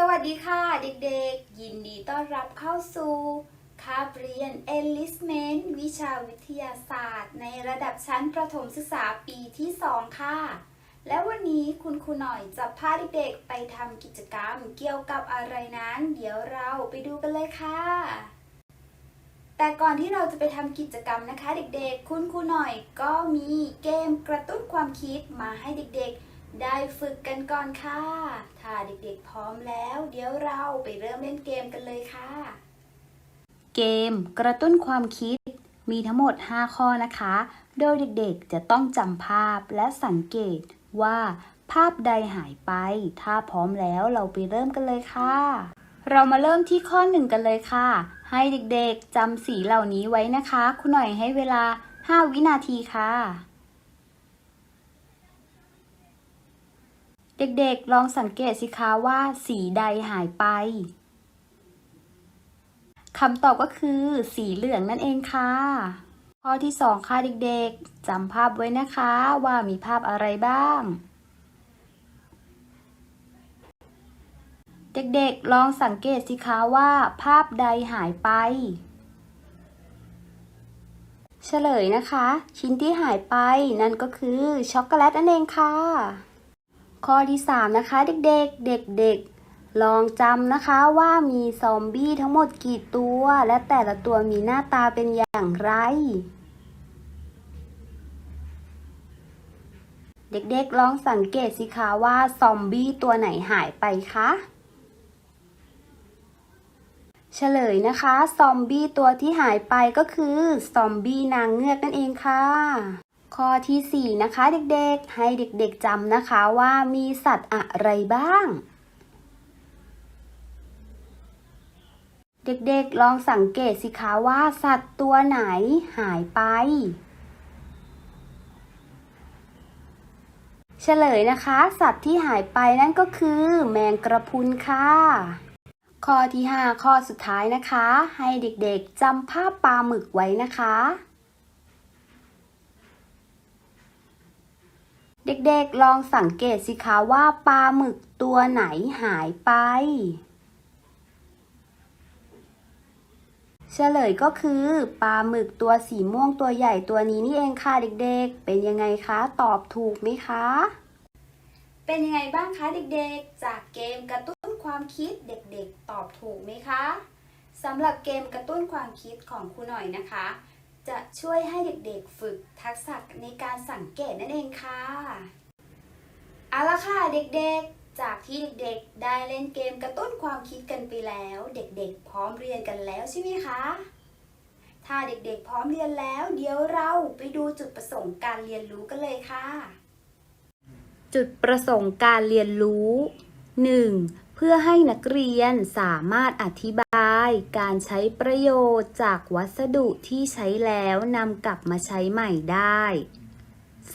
สวัสดีค่ะเด็กๆ ยินดีต้อนรับเข้าสู่คาบเรียน Enlistment วิชาวิทยาศาสตร์ ในระดับชั้นประถมศึกษาปีที่ 2 ค่ะ และวันนี้คุณครูหน่อยจะพาเด็กๆไปทำกิจกรรมเกี่ยวกับอะไรนั้น เดี๋ยวเราไปดูกันเลยค่ะ แต่ก่อนที่เราจะไปทำกิจกรรมนะคะ เด็กๆ คุณครูหน่อยก็มีเกมกระตุ้นความคิดมาให้เด็กๆ ได้ฝึกกันก่อนค่ะ ถ้าเด็กๆพร้อมแล้ว เดี๋ยวเราไปเริ่มเล่นเกมกันเลยค่ะ เกมกระตุ้นความคิดมีทั้งหมด 5 ข้อนะคะ โดยเด็กๆจะต้องจำภาพและสังเกตว่า ภาพใดหายไป ถ้าพร้อมแล้วเราไปเริ่มกันเลยค่ะ เรามาเริ่มที่ข้อหนึ่งกันเลยค่ะ ให้เด็กๆจำสีเหล่านี้ไว้นะคะ คุณหน่อยให้เวลา 5 วินาทีค่ะ เด็กๆ ลองสังเกตสิคะว่าสีใดหายไปคำตอบก็คือ สีเหลืองนั่นเองค่ะ ข้อที่ 2 ค่ะเด็กๆจำภาพไว้นะคะว่ามีภาพอะไรบ้าง เด็กๆ ลองสังเกตสิคะว่าภาพใดหายไป เฉลยนะคะ ชิ้นที่หายไปนั่นก็คือช็อกโกแลตนั่นเองค่ะ ข้อที่ 3 นะคะ เด็กๆ เด็กๆ ลองจำนะคะว่ามีซอมบี้ทั้งหมดกี่ตัว และแต่ละตัวมีหน้าตาเป็นอย่างไร เด็กๆ ลองสังเกตสิคะว่าซอมบี้ตัวไหนหายไปคะเฉลยนะคะ ซอมบี้ตัวที่หายไปก็คือ ซอมบี้นางเงือกนั่นเองค่ะ ข้อที่ 4 นะคะเด็กๆ ให้เด็กๆจำนะคะว่ามีสัตว์อะไรบ้าง เด็กๆลองสังเกตสิคะว่าสัตว์ตัวไหนหายไป เฉลยนะคะ สัตว์ที่หายไปนั่นก็คือแมงกระพุนค่ะข้อที่ 5 ข้อสุดท้ายนะคะ ให้เด็กๆจำภาพปลาหมึกไว้นะคะ เด็กๆลองสังเกตสิคะว่าปลาหมึกตัวไหนหายไป เฉลยก็คือปลาหมึกตัวสีม่วงตัวใหญ่ตัวนี้นี่เองค่ะเด็กๆ เป็นยังไงคะตอบถูกไหมคะ เป็นยังไงบ้างคะเด็กๆ จากเกมกระตุ้นความคิดเด็กๆ ตอบถูกไหมคะสำหรับเกมกระตุ้นความคิดของครูหน่อยนะคะ จะช่วยให้เด็กๆฝึกทักษะในการสังเกตนั่นเองค่ะ เอาละค่ะเด็กๆ จากที่เด็กๆ ได้เล่นเกมกระตุ้นความคิดกันไปแล้ว เด็กๆ พร้อมเรียนกันแล้วใช่ไหมคะ ถ้าเด็กๆ พร้อมเรียนแล้ว เดี๋ยวเราไปดูจุดประสงค์การเรียนรู้กันเลยค่ะ จุดประสงค์การเรียนรู้ 1. เพื่อให้นักเรียนสามารถอธิบายการใช้ประโยชน์จากวัสดุที่ใช้แล้วนำกลับมาใช้ใหม่ได้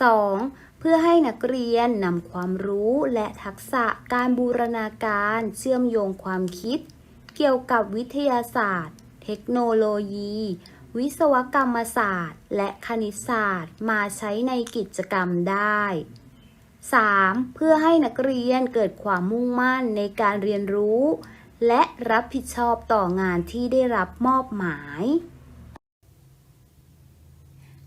2. เพื่อให้นักเรียนนำความรู้และทักษะการบูรณาการเชื่อมโยงความคิด เกี่ยวกับวิทยาศาสตร์ เทคโนโลยี วิศวกรรมศาสตร์ และคณิตศาสตร์มาใช้ในกิจกรรมได้ 3. เพื่อให้นักเรียนเกิดความมุ่งมั่นในการเรียนรู้ และรับผิดชอบต่องานที่ได้รับมอบหมาย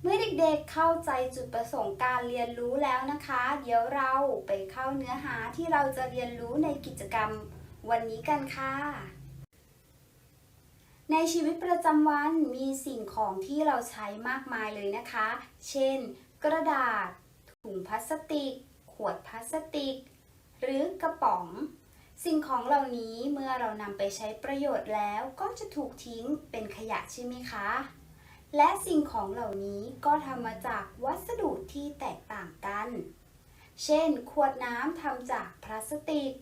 เมื่อเด็กๆเข้าใจจุดประสงค์การเรียนรู้แล้วนะคะ เดี๋ยวเราไปเข้าเนื้อหาที่เราจะเรียนรู้ในกิจกรรมวันนี้กันค่ะ ในชีวิตประจำวันมีสิ่งของที่เราใช้มากมายเลยนะคะ เช่น กระดาษ ถุงพลาสติก ขวดพลาสติก หรือกระป๋อง สิ่งของเหล่านี้เมื่อเรานำไปใช้ประโยชน์แล้วก็จะถูกทิ้งเป็นขยะใช่ไหมคะ และสิ่งของเหล่านี้ก็ทำมาจากวัสดุที่แตกต่างกัน เช่น ขวดน้ำทำจากพลาสติก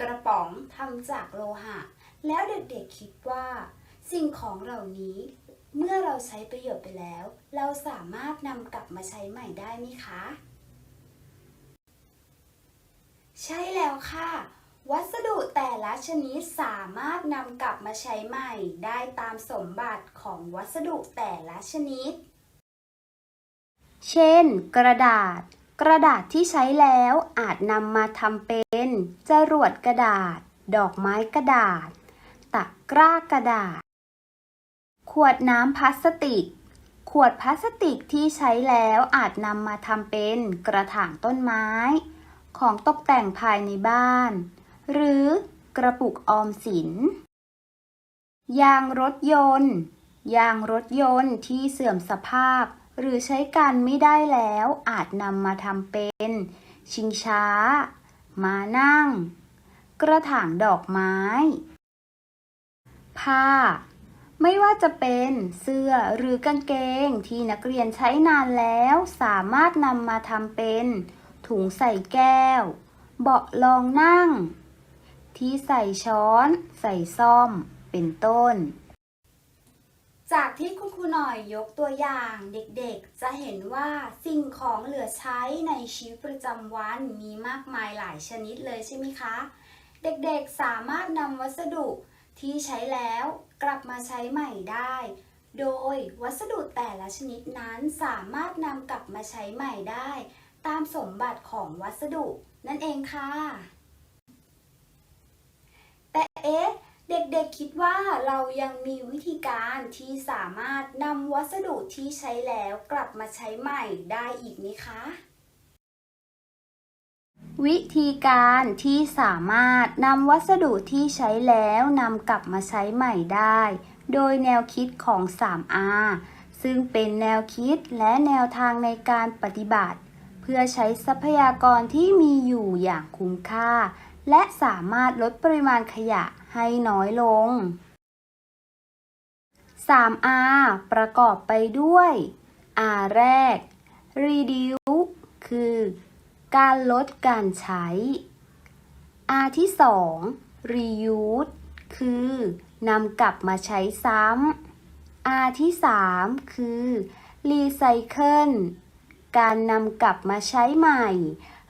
กระป๋องทำจากโลหะ แล้วเด็กๆคิดว่า สิ่งของเหล่านี้เมื่อเราใช้ประโยชน์ไปแล้ว เราสามารถนำกลับมาใช้ใหม่ได้ไหมคะ ใช่แล้วค่ะ วัสดุแต่ละชนิดสามารถนำกลับมาใช้ใหม่ ได้ตามสมบัติของวัสดุแต่ละชนิด เช่น กระดาษ กระดาษที่ใช้แล้วอาจนำมาทำเป็นจรวดกระดาษ ดอกไม้กระดาษ ตะกร้ากระดาษ ขวดน้ำพลาสติก ขวดพลาสติกที่ใช้แล้วอาจนำมาทำเป็นกระถางต้นไม้ ของตกแต่งภายในบ้าน หรือกระปุกออมสิน ยางรถยนต์ ยางรถยนต์ที่เสื่อมสภาพ หรือใช้การไม่ได้แล้วอาจนำมาทำเป็น ชิงช้า ม้านั่ง กระถางดอกไม้ ผ้าไม่ว่าจะเป็นเสื้อหรือกางเกงที่นักเรียนใช้นานแล้ว สามารถนำมาทำเป็น ถุงใส่แก้ว เบาะรองนั่ง ที่ใส่ช้อน ใส่ซ่อม เป็นต้น จากที่คุณครูหน่อยยกตัวอย่างเด็กๆ จะเห็นว่าสิ่งของเหลือใช้ในชีวิตประจำวันมีมากมายหลายชนิดเลยใช่ไหมคะ เด็กๆสามารถนำวัสดุที่ใช้แล้วกลับมาใช้ใหม่ได้ โดยวัสดุแต่ละชนิดนั้นสามารถนำกลับมาใช้ใหม่ได้ ตามสมบัติของวัสดุนั่นเองค่ะ แต่เอ๊ะเด็กๆคิดว่าเรายังมีวิธีการที่สามารถนำวัสดุที่ใช้แล้วกลับมาใช้ใหม่ได้อีกไหมคะ วิธีการที่สามารถนำวัสดุที่ใช้แล้วนำกลับมาใช้ใหม่ได้ โดยแนวคิดของ 3R ซึ่งเป็นแนวคิดและแนวทางในการปฏิบัติ เพื่อใช้ทรัพยากรที่มีอยู่อย่างคุ้มค่า และสามารถลดปริมาณขยะให้น้อยลง 3R ประกอบไปด้วย R แรก reduce คือ การลดการใช้ R ที่ 2 reuse คือนำกลับมาใช้ซ้ำ R ที่ 3 คือ recycle การนำกลับมาใช้ใหม่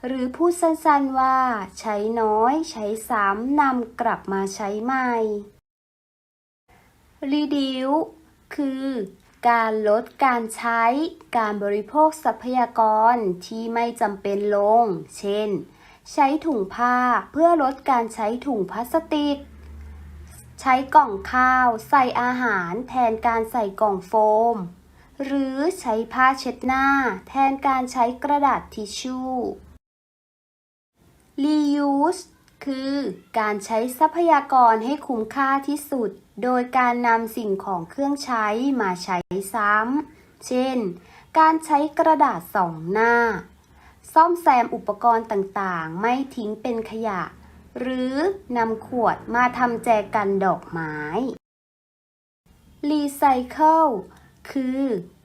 หรือพูดสั้นๆว่า ใช้น้อย ใช้ซ้ำนำกลับมาใช้ใหม่ reduce คือ การลดการใช้ การบริโภคทรัพยากรที่ไม่จำเป็นลง เช่น ใช้ถุงผ้าเพื่อลดการใช้ถุงพลาสติก ใช้กล่องข้าว ใส่อาหารแทนการใส่กล่องโฟม หรือใช้ผ้าเช็ดหน้า แทนการใช้กระดาษทิชชู่ reuse คือการใช้ทรัพยากรให้คุ้มค่าที่สุด โดยการนำสิ่งของเครื่องใช้มาใช้ซ้ำ เช่น การใช้กระดาษสองหน้า ซ่อมแซมอุปกรณ์ต่างๆ ไม่ทิ้งเป็นขยะ หรือนำขวดมาทำแจกันดอกไม้ Recycle คือ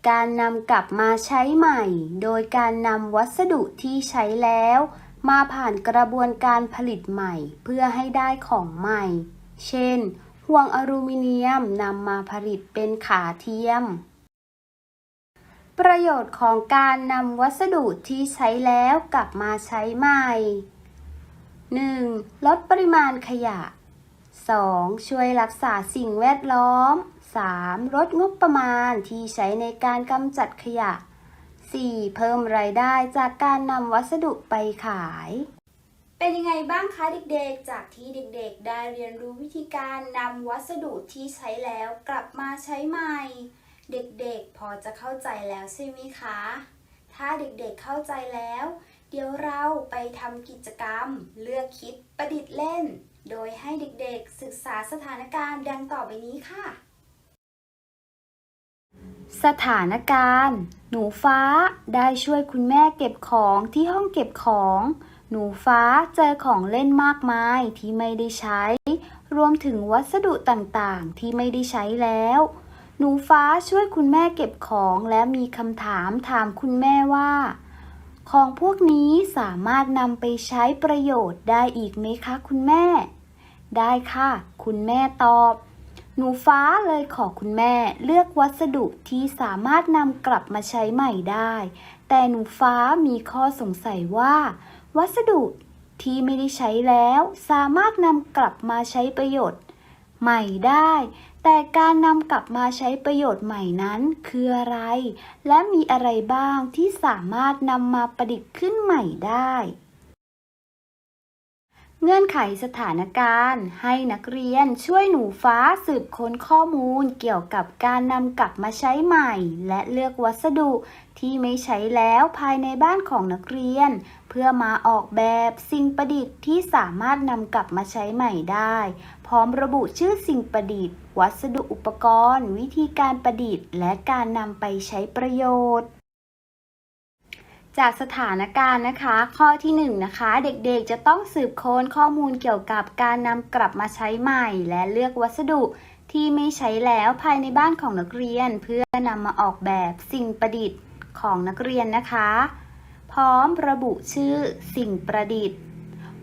การนำกลับมาใช้ใหม่ โดยการนำวัสดุที่ใช้แล้ว มาผ่านกระบวนการผลิตใหม่ เพื่อให้ได้ของใหม่ เช่น ห่วงอลูมิเนียมนำมาผลิตเป็นขาเทียม ประโยชน์ของการนำวัสดุที่ใช้แล้วกลับมาใช้ใหม่ 1. ลดปริมาณขยะ 2. ช่วยรักษาสิ่งแวดล้อม 3. ลดงบประมาณที่ใช้ในการกำจัดขยะ 4. เพิ่มรายได้จากการนำวัสดุไปขาย เป็นยังไงบ้างคะเด็กๆ จากที่เด็กๆ ได้เรียนรู้วิธีการนำวัสดุที่ใช้แล้วกลับมาใช้ใหม่ เด็กๆ พอจะเข้าใจแล้วใช่ไหมคะ ถ้าเด็กๆ เข้าใจแล้ว เดี๋ยวเราไปทำกิจกรรม เลือกคิดประดิษฐ์เล่น โดยให้เด็กๆ ศึกษาสถานการณ์ดังต่อไปนี้ค่ะ สถานการณ์ หนูฟ้าได้ช่วยคุณแม่เก็บของที่ห้องเก็บของ หนูฟ้าเจอของเล่นมากมายที่ไม่ได้ใช้ รวมถึงวัสดุต่างๆ ที่ไม่ได้ใช้แล้ว หนูฟ้าช่วยคุณแม่เก็บของและมีคำถามถามคุณแม่ว่า ของพวกนี้สามารถนำไปใช้ประโยชน์ได้อีกไหมคะคุณแม่ ได้ค่ะ คุณแม่ตอบ หนูฟ้าเลยขอคุณแม่เลือกวัสดุที่สามารถนำกลับมาใช้ใหม่ได้ แต่หนูฟ้ามีข้อสงสัยว่า วัสดุที่ไม่ได้ใช้แล้ว สามารถนำกลับมาใช้ประโยชน์ ใหม่ได้ แต่การนำกลับมาใช้ประโยชน์ใหม่นั้นคืออะไร และมีอะไรบ้างที่สามารถนำมาประดิษฐ์ขึ้นใหม่ได้ เงื่อนไขสถานการณ์ ให้นักเรียนช่วยหนูฟ้าสืบค้นข้อมูลเกี่ยวกับการนำกลับมาใช้ใหม่ และเลือกวัสดุที่ไม่ใช้แล้วภายในบ้านของนักเรียน เพื่อมาออกแบบสิ่งประดิษฐ์ที่สามารถนำกลับมาใช้ใหม่ได้ พร้อมระบุชื่อสิ่งประดิษฐ์ วัสดุอุปกรณ์ วิธีการประดิษฐ์ และการนำไปใช้ประโยชน์ จากสถานการณ์นะคะ ข้อที่1นงนะคะ เด็กๆจะต้องสืบค้นข้อมูลเกี่ยวกับการนำกลับมาใช้ใหม่ และเลือกวัสดุที่ไม่ใช้แล้วภายในบ้านของนักเรียน เพื่อนำมาออกแบบสิ่งประดิษฐ์ของนักเรียนนะคะ พร้อมระบุชื่อสิ่งประดิษฐ์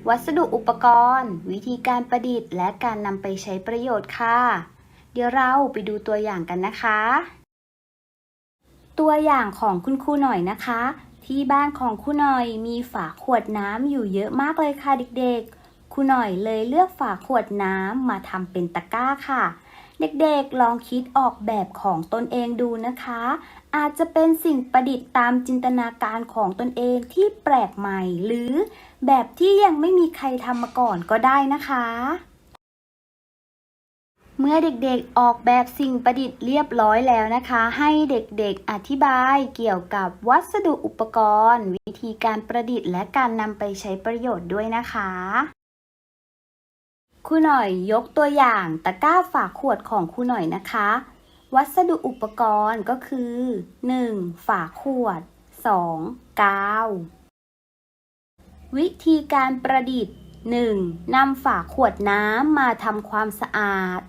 วัสดุอุปกรณ์ วิธีการประดิษฐ์ และการนำไปใช้ประโยชน์ค่ะ เดี๋ยวเราไปดูตัวอย่างกันนะคะ ตัวอย่างของคุณครูหน่อยนะคะ ที่บ้านของครูหน่อยมีฝาขวดน้ำอยู่เยอะมากเลยค่ะเด็กๆครูหน่อยเลยเลือกฝาขวดน้ำมาทำเป็นตะกร้าค่ะ เด็กๆลองคิดออกแบบของตนเองดูนะคะ อาจจะเป็นสิ่งประดิษฐ์ตามจินตนาการของตนเองที่แปลกใหม่ หรือแบบที่ยังไม่มีใครทำมาก่อนก็ได้นะคะ เมื่อเด็กๆออกแบบสิ่งประดิษฐ์เรียบร้อยแล้วนะคะ ให้เด็กๆอธิบายเกี่ยวกับวัสดุอุปกรณ์ วิธีการประดิษฐ์และการนำไปใช้ประโยชน์ด้วยนะคะครูหน่อยยกตัวอย่างตะกร้าฝาขวดของครูหน่อยนะคะ วัสดุอุปกรณ์ก็คือ 1. ฝาขวด 2. กาว วิธีการประดิษฐ์ 1. นำฝาขวดน้ำมาทำความสะอาด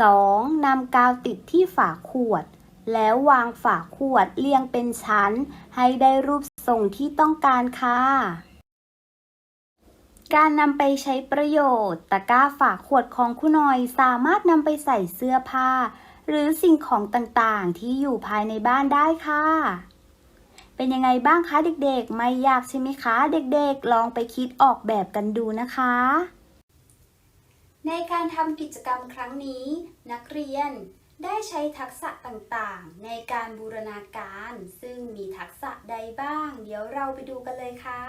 2. นำกาวติดที่ฝาขวด แล้ววางฝาขวดเรียงเป็นชั้น ให้ได้รูปทรงที่ต้องการค่ะ การนำไปใช้ประโยชน์ ตะกร้าฝาขวดของคุณหน่อยสามารถนำไปใส่เสื้อผ้า หรือสิ่งของต่างๆ ที่อยู่ภายในบ้านได้ค่ะ เป็นยังไงบ้างคะเด็กๆ ไม่ยากใช่ไหมคะ เด็กๆ ลองไปคิดออกแบบกันดูนะคะ ในการทำกิจกรรมครั้งนี้ นักเรียนได้ใช้ทักษะต่างๆ ในการบูรณาการ ซึ่งมีทักษะใดบ้าง เดี๋ยวเราไปดูกันเลยค่ะ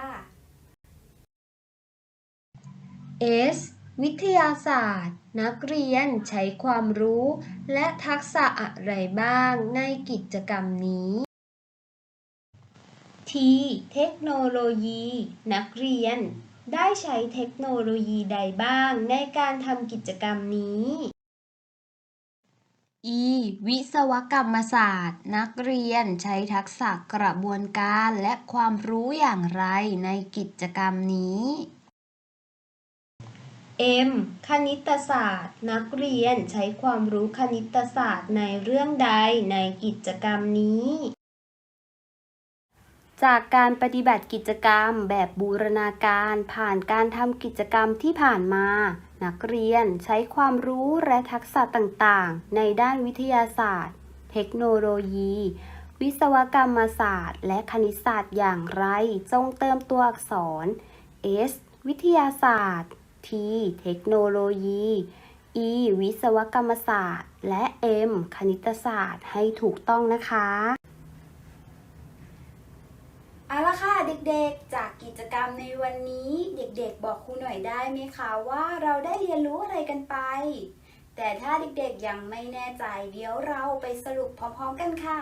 S วิทยาศาสตร์ นักเรียนใช้ความรู้ และทักษะอะไรบ้างในกิจกรรมนี้ T เทคโนโลยี นักเรียน ได้ใช้เทคโนโลยีใดบ้างในการทำกิจกรรมนี้ E วิศวกรรมศาสตร์ นักเรียนใช้ทักษะกระบวนการและความรู้อย่างไรในกิจกรรมนี้ M คณิตศาสตร์ นักเรียนใช้ความรู้คณิตศาสตร์ในเรื่องใดในกิจกรรมนี้ จากการปฏิบัติกิจกรรมแบบบูรณาการ ผ่านการทำกิจกรรมที่ผ่านมา นักเรียนใช้ความรู้และทักษะต่างๆ ในด้านวิทยาศาสตร์ เทคโนโลยี วิศวกรรมศาสตร์ และคณิตศาสตร์อย่างไร จงเติมตัวอักษร S วิทยาศาสตร์ T เทคโนโลยี E วิศวกรรมศาสตร์ และ M คณิตศาสตร์ให้ถูกต้องนะคะ เอาละค่ะเด็กๆ จากกิจกรรมในวันนี้ เด็กๆ บอกครูหน่อยได้ไหมคะว่าเราได้เรียนรู้อะไรกันไป แต่ถ้าเด็กๆยังไม่แน่ใจเดี๋ยวเราไปสรุปพร้อมๆกันค่ะ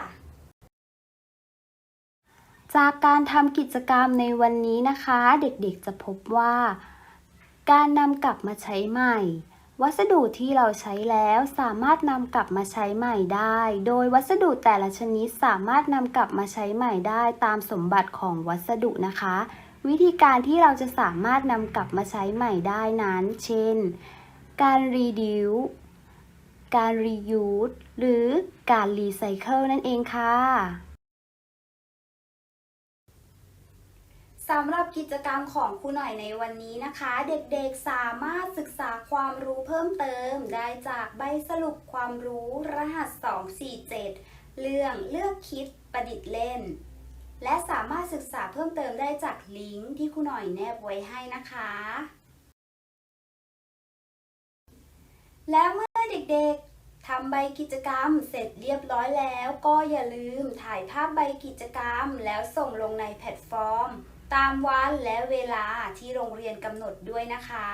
จากการทำกิจกรรมในวันนี้นะคะ เด็กๆจะพบว่า การนำกลับมาใช้ใหม่ วัสดุที่เราใช้แล้วสามารถนำกลับมาใช้ใหม่ได้ โดยวัสดุแต่ละชนิดสามารถนำกลับมาใช้ใหม่ได้ตามสมบัติของวัสดุนะคะ วิธีการที่เราจะสามารถนำกลับมาใช้ใหม่ได้นั้น เช่น การ reduce การ reuse หรือการ recycle นั่นเองค่ะ สำหรับกิจกรรมของครูหน่อยในวันนี้นะคะ เด็กๆสามารถศึกษาความรู้เพิ่มเติม ได้จากใบสรุปความรู้รหัส 247 เรื่องเลือกคิดประดิษฐ์เล่น และสามารถศึกษาเพิ่มเติมได้จากลิงก์ที่ครูหน่อยแนบไว้ให้นะคะ แล้วเมื่อเด็กๆทำใบกิจกรรมเสร็จเรียบร้อยแล้ว ก็อย่าลืมถ่ายภาพใบกิจกรรมแล้วส่งลงในแพลตฟอร์ม ตามวันและเวลาที่โรงเรียนกำหนดด้วยนะคะ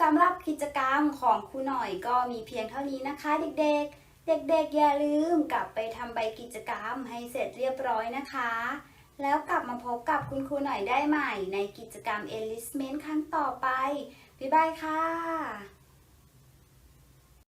สำหรับกิจกรรมของครูหน่อยก็มีเพียงเท่านี้นะคะ เด็กๆ เด็กๆ อย่าลืมกลับไปทำใบกิจกรรมให้เสร็จเรียบร้อยนะคะ แล้วกลับมาพบกับคุณครูหน่อยได้ใหม่ในกิจกรรม Enlistment ครั้งต่อไป บ๊ายบายค่ะ